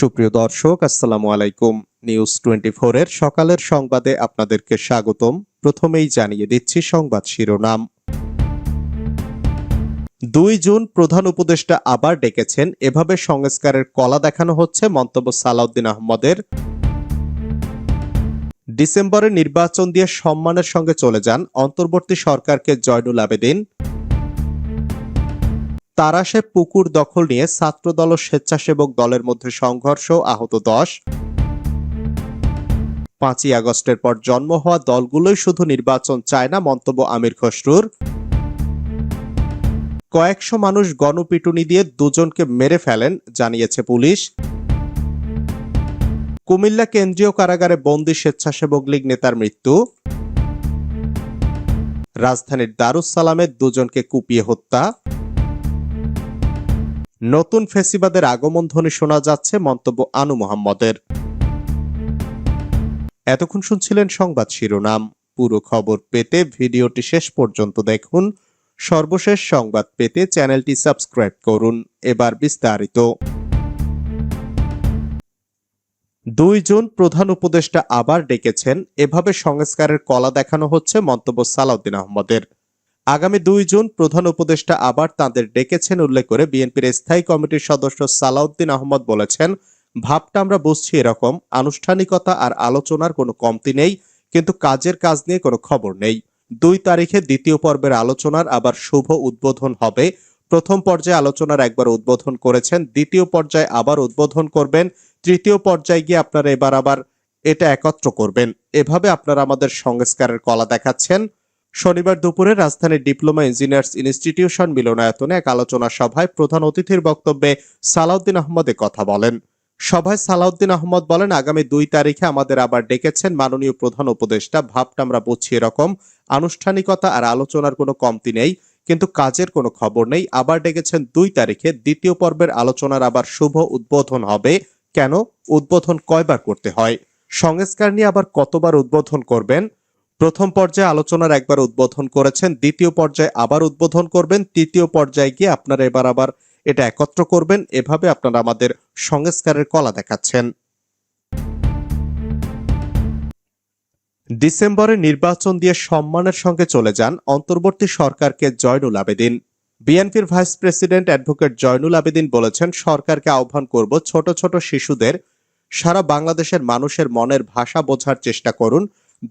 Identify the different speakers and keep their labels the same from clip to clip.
Speaker 1: সুপ্রিয় দর্শক আসসালামু আলাইকুম নিউজ টোয়েন্টি এর সকালের সংবাদে আপনাদেরকে স্বাগতম প্রথমেই জানিয়ে দিচ্ছি সংবাদ শিরোনাম দুই জুন প্রধান উপদেষ্টা আবার ডেকেছেন এভাবে সংস্কারের কলা দেখানো হচ্ছে মন্তব্য সালাউদ্দিন আহমদের ডিসেম্বরে নির্বাচন দিয়ে সম্মানের সঙ্গে চলে যান অন্তর্বর্তী সরকারকে জয়নুল আবেদিন তারাশে পুকুর দখল নিয়ে ছাত্রদল ও স্বেচ্ছাসেবক দলের মধ্যে সংঘর্ষ আহত দশ পাঁচই আগস্টের পর জন্ম হওয়া দলগুলোই শুধু নির্বাচন চায় না মন্তব্য আমির খসরুর কয়েকশো মানুষ গণপিটুনি দিয়ে দুজনকে মেরে ফেলেন জানিয়েছে পুলিশ কুমিল্লা কেন্দ্রীয় কারাগারে বন্দি স্বেচ্ছাসেবক লীগ নেতার মৃত্যু রাজধানীর দারুস সালামে দুজনকে কুপিয়ে হত্যা নতুন ফেসিবাদের আগমন ধ্বনি শোনা যাচ্ছে মন্তব্য আনু মোহাম্মদের এতক্ষণ শুনছিলেন সংবাদ শিরোনাম পুরো খবর পেতে ভিডিওটি শেষ পর্যন্ত দেখুন সর্বশেষ সংবাদ পেতে চ্যানেলটি সাবস্ক্রাইব করুন এবার বিস্তারিত দুই জুন প্রধান উপদেষ্টা আবার ডেকেছেন এভাবে সংস্কারের কলা দেখানো হচ্ছে মন্তব্য সালাউদ্দিন আহমদের আগামী দুই জুন প্রধান উপদেষ্টা আবার তাদের ডেকেছেন উল্লেখ করে বিএনপির স্থায়ী কমিটির সদস্য সালাউদ্দিন আহমদ বলেছেন ভাবটা আমরা বুঝছি এরকম আনুষ্ঠানিকতা আর আলোচনার কোনো কমতি নেই কিন্তু কাজের কাজ নিয়ে কোনো খবর নেই দুই তারিখে দ্বিতীয় পর্বের আলোচনার আবার শুভ উদ্বোধন হবে প্রথম পর্যায়ে আলোচনার একবার উদ্বোধন করেছেন দ্বিতীয় পর্যায়ে আবার উদ্বোধন করবেন তৃতীয় পর্যায়ে গিয়ে আপনারা এবার আবার এটা একত্র করবেন এভাবে আপনারা আমাদের সংস্কারের কলা দেখাচ্ছেন শনিবার দুপুরে রাজধানীর ডিপ্লোমা ইঞ্জিনিয়ার্স ইনস্টিটিউশন মিলনায়তনে এক আলোচনা সভায় প্রধান অতিথির বক্তব্যে সালাউদ্দিন আহমদে কথা বলেন সভায় সালাউদ্দিন আহমদ বলেন আগামী দুই তারিখে আমাদের আবার ডেকেছেন মাননীয় প্রধান উপদেষ্টা ভাবটা আমরা বুঝছি এরকম আনুষ্ঠানিকতা আর আলোচনার কোনো কমতি নেই কিন্তু কাজের কোনো খবর নেই আবার ডেকেছেন দুই তারিখে দ্বিতীয় পর্বের আলোচনার আবার শুভ উদ্বোধন হবে কেন উদ্বোধন কয়বার করতে হয় সংস্কার নিয়ে আবার কতবার উদ্বোধন করবেন প্রথম পর্যায়ে আলোচনার একবার উদ্বোধন করেছেন দ্বিতীয় পর্যায়ে আবার উদ্বোধন করবেন তৃতীয় পর্যায়ে গিয়ে আপনারা এবার আবার এটা একত্র করবেন এভাবে আপনারা আমাদের সংস্কারের কলা দেখাচ্ছেন ডিসেম্বরে নির্বাচন দিয়ে সম্মানের সঙ্গে চলে যান অন্তর্বর্তী সরকারকে জয়নুল আবেদিন বিএনপির vice president advocate Zainul Abedin বলেছেন সরকারকে আহ্বান করব ছোট ছোট শিশুদের সারা বাংলাদেশের মানুষের মনের ভাষা বোঝার চেষ্টা করুন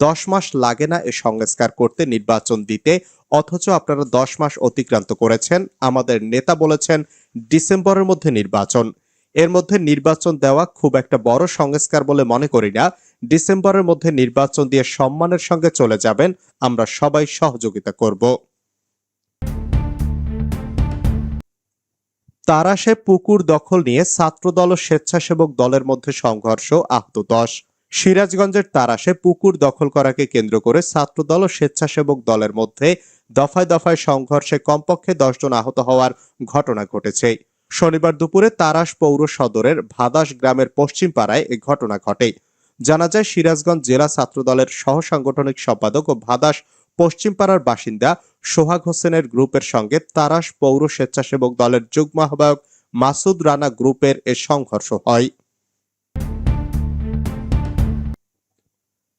Speaker 1: দশ মাস লাগে না এ সংস্কার করতে নির্বাচন দিতে অথচ আপনারা দশ মাস অতিক্রান্ত করেছেন আমাদের নেতা বলেছেন ডিসেম্বরের মধ্যে নির্বাচন এর মধ্যে নির্বাচন দেওয়া খুব একটা বড় সংস্কার বলে মনে করি না ডিসেম্বরের মধ্যে নির্বাচন দিয়ে সম্মানের সঙ্গে চলে যাবেন আমরা সবাই সহযোগিতা করব তারা সে পুকুর দখল নিয়ে ছাত্রদল ও স্বেচ্ছাসেবক দলের মধ্যে সংঘর্ষ আহত দশ সিরাজগঞ্জের তারাসে পুকুর দখল করাকে কেন্দ্র করে ছাত্রদল ও স্বেচ্ছাসেবক দলের মধ্যে দফায় দফায় সংঘর্ষে কমপক্ষে দশজন আহত হওয়ার ঘটনা ঘটেছে শনিবার দুপুরে তারাস পৌর সদরের ভাদাস গ্রামের পশ্চিম পাড়ায় এ ঘটনা ঘটে জানা যায় সিরাজগঞ্জ জেলা ছাত্রদলের সহ সাংগঠনিক সম্পাদক ও ভাদাস পশ্চিমপাড়ার বাসিন্দা সোহাগ হোসেনের গ্রুপের সঙ্গে তারাস পৌর স্বেচ্ছাসেবক দলের যুগ্ম আহ্বায়ক মাসুদ রানা গ্রুপের এ সংঘর্ষ হয়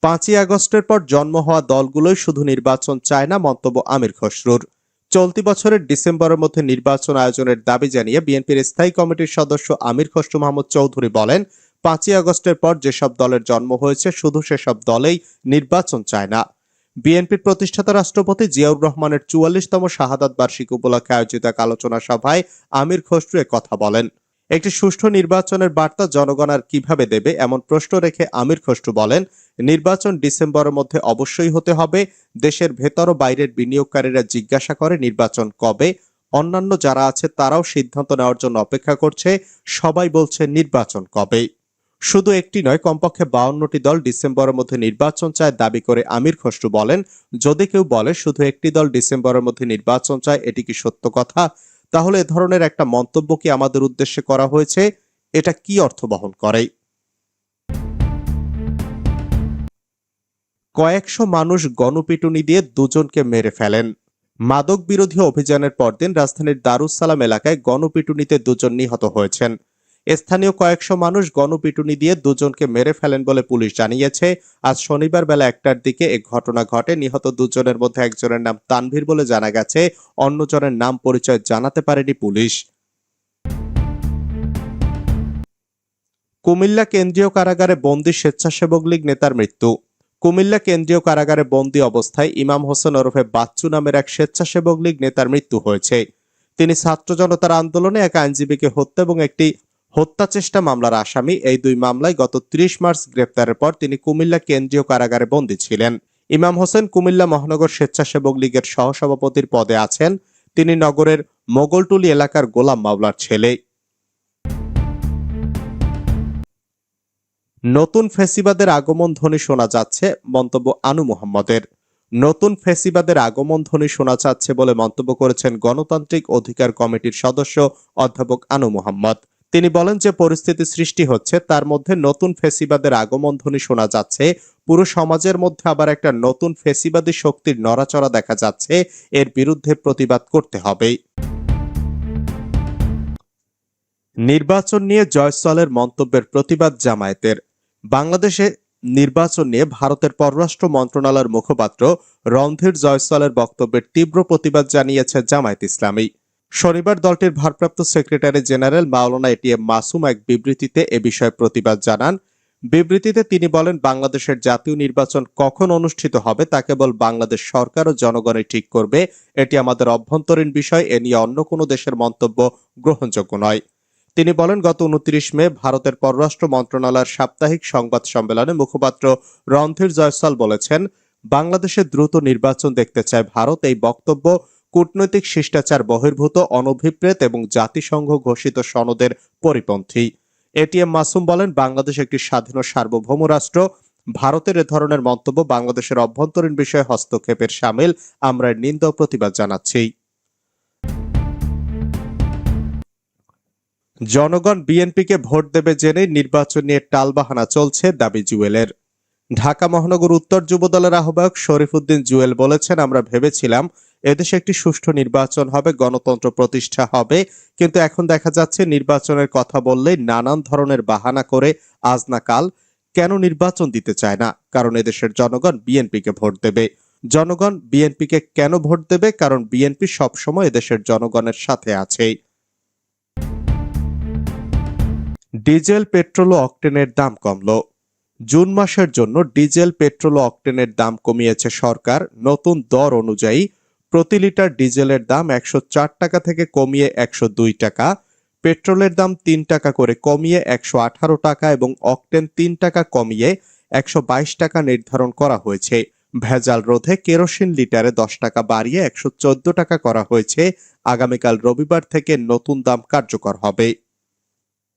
Speaker 1: পাঁচই আগস্টের পর জন্ম হওয়া দলগুলোই শুধু নির্বাচন চায় না মন্তব্য আমির খসরুর চলতি বছরের ডিসেম্বরের মধ্যে নির্বাচন আয়োজনের দাবি জানিয়ে বিএনপির স্থায়ী কমিটির সদস্য আমির খসরু মাহমুদ চৌধুরী বলেন পাঁচই আগস্টের পর যেসব দলের জন্ম হয়েছে শুধু সেসব দলেই নির্বাচন চায় না বিএনপির প্রতিষ্ঠাতা রাষ্ট্রপতি জিয়াউর রহমানের চুয়াল্লিশতম শাহাদাত বার্ষিকী উপলক্ষে আয়োজিত এক আলোচনা সভায় আমির খসরু কথা বলেন একটি সুষ্ঠু নির্বাচনের বার্তা জনগণ আর কিভাবে দেবে এমন প্রশ্ন রেখে আমির খসরু বলেন নির্বাচন ডিসেম্বরের মধ্যে অবশ্যই হতে হবে দেশের ভেতর ও বাইরের বিনিয়োগকারীরা জিজ্ঞাসা করে নির্বাচন কবে অন্যান্য যারা আছে তারাও সিদ্ধান্ত নেওয়ার জন্য অপেক্ষা করছে সবাই বলছে নির্বাচন কবে শুধু একটি নয় কমপক্ষে বাউন্নটি দল ডিসেম্বরের মধ্যে নির্বাচন চায় দাবি করে আমির খসরু বলেন যদি কেউ বলে শুধু একটি দল ডিসেম্বরের মধ্যে নির্বাচন চায় এটি কি সত্য কথা তাহলে এ ধরনের একটা মন্তব্য কি আমাদের উদ্দেশ্যে করা হয়েছে এটা কি অর্থ বহন করে কয়েকশো মানুষ গণপিটুনি দিয়ে দুজনকে মেরে ফেলেন মাদক বিরোধী অভিযানের পরদিন রাজধানীর দারুসালাম এলাকায় গণপিটুনিতে দুজন নিহত হয়েছেন স্থানীয় কয়েকশো মানুষ গণপিটুনি দিয়ে দুজনকে মেরে ফেলেন বলে পুলিশ জানিয়েছে আজ শনিবার বেলা একটার দিকে এ ঘটনা ঘটে নিহত দুজনের মধ্যে একজনের নাম তানভীর বলে জানা গেছে অন্যজনের নাম পরিচয় জানাতে পারেনি পুলিশ কুমিল্লা কেন্দ্রীয় কারাগারে বন্দী স্বেচ্ছাসেবক লীগ নেতার মৃত্যু কুমিল্লা কেন্দ্রীয় কারাগারে বন্দী অবস্থায় ইমাম হোসেন ওরফে বাচ্চু নামের এক স্বেচ্ছাসেবক লীগ নেতার মৃত্যু হয়েছে তিনি ছাত্র জনতার আন্দোলনে এক আইনজীবীকে হত্যা এবং একটি হত্যা চেষ্টা মামলার আসামি এই দুই মামলায় গত ৩০ মার্চ গ্রেপ্তারের পর তিনি কুমিল্লা কেন্দ্রীয় কারাগারে বন্দী ছিলেন ইমাম হোসেন কুমিল্লা মহানগর স্বেচ্ছাসেবক লীগের সহসভাপতির পদে আছেন তিনি নগরের মোগলটুলি এলাকার গোলাম মাওলার ছেলে নতুন ফেসিবাদের আগমন ধ্বনি শোনা যাচ্ছে মন্তব্য আনু মোহাম্মদের নতুন ফেসিবাদের আগমন ধ্বনি শোনা যাচ্ছে বলে মন্তব্য করেছেন গণতান্ত্রিক অধিকার কমিটির সদস্য অধ্যাপক আনু মোহাম্মদ তিনি বলেন যে পরিস্থিতি সৃষ্টি হচ্ছে তার মধ্যে নতুন ফেসিবাদের আগমন ধ্বনি শোনা যাচ্ছে পুরো সমাজের মধ্যে আবার একটা নতুন ফেসিবাদী শক্তির নড়াচড়া দেখা যাচ্ছে এর বিরুদ্ধে প্রতিবাদ করতে হবে নির্বাচন নিয়ে জয়সলের মন্তব্যের প্রতিবাদ জামায়াতের বাংলাদেশে নির্বাচন নিয়ে ভারতের পররাষ্ট্র মন্ত্রণালয়ের মুখপাত্র রণধীর জয়সওয়ালের বক্তব্যের তীব্র প্রতিবাদ জানিয়েছে জামায়াত ইসলামী শনিবার দলটির ভারপ্রাপ্ত সেক্রেটারি জেনারেল মাওলানা এটিএম মাসুম এক বিবৃতিতে এ বিষয়ে প্রতিবাদ জানান বিবৃতিতে তিনি বলেন বাংলাদেশের জাতীয় নির্বাচন কখন অনুষ্ঠিত হবে তা কেবল বাংলাদেশ সরকার ও জনগণই ঠিক করবে এটি আমাদের অভ্যন্তরীণ বিষয় এ নিয়ে অন্য কোনো দেশের মন্তব্য গ্রহণযোগ্য নয় তিনি বলেন গত উনত্রিশ মে ভারতের পররাষ্ট্র মন্ত্রণালয়ের সাপ্তাহিক সংবাদ সম্মেলনে মুখপাত্র রন্থির জয়সল বলেছেন বাংলাদেশে দ্রুত নির্বাচন দেখতে চায় ভারত এই বক্তব্য কূটনৈতিক শিষ্টাচার বহির্ভূত অনভিপ্রেত এবং জাতিসংঘ ঘোষিত সনদের পরিপন্থী এটিএম মাসুম বলেন বাংলাদেশ একটি স্বাধীন সার্বভৌম রাষ্ট্র ভারতের এ ধরনের মন্তব্য বাংলাদেশের অভ্যন্তরীণ বিষয়ে হস্তক্ষেপের সামিল আমরা নিন্দা প্রতিবাদ জানাচ্ছি জনগণ বিএনপিকে ভোট দেবে জেনে নির্বাচন নিয়ে টালবাহানা চলছে দাবি জুয়েলের ঢাকা মহানগর উত্তর যুবদলের আহ্বায়ক উদ্দিন জুয়েল বলেছেন আমরা ভেবেছিলাম এদেশে একটি সুষ্ঠু নির্বাচন হবে গণতন্ত্র প্রতিষ্ঠা হবে কিন্তু এখন দেখা যাচ্ছে নির্বাচনের কথা বললে নানান ধরনের বাহানা করে আজ না কাল কেন নির্বাচন দিতে চায় না কারণ এদেশের জনগণ বিএনপিকে ভোট দেবে জনগণ বিএনপিকে কেন ভোট দেবে কারণ বিএনপি সবসময় এদেশের জনগণের সাথে আছেই ডিজেল পেট্রোল ও অকটেনের দাম কমল জুন মাসের জন্য ডিজেল পেট্রোল ও অকটেনের দাম কমিয়েছে সরকার নতুন দর অনুযায়ী প্রতি লিটার ডিজেলের দাম একশো চার টাকা থেকে কমিয়ে একশো দুই টাকা পেট্রোলের দাম তিন টাকা করে কমিয়ে একশো আঠারো টাকা এবং অকটেন তিন টাকা কমিয়ে একশো বাইশ টাকা নির্ধারণ করা হয়েছে ভেজাল রোধে কেরোসিন লিটারে দশ টাকা বাড়িয়ে একশো টাকা করা হয়েছে আগামীকাল রবিবার থেকে নতুন দাম কার্যকর হবে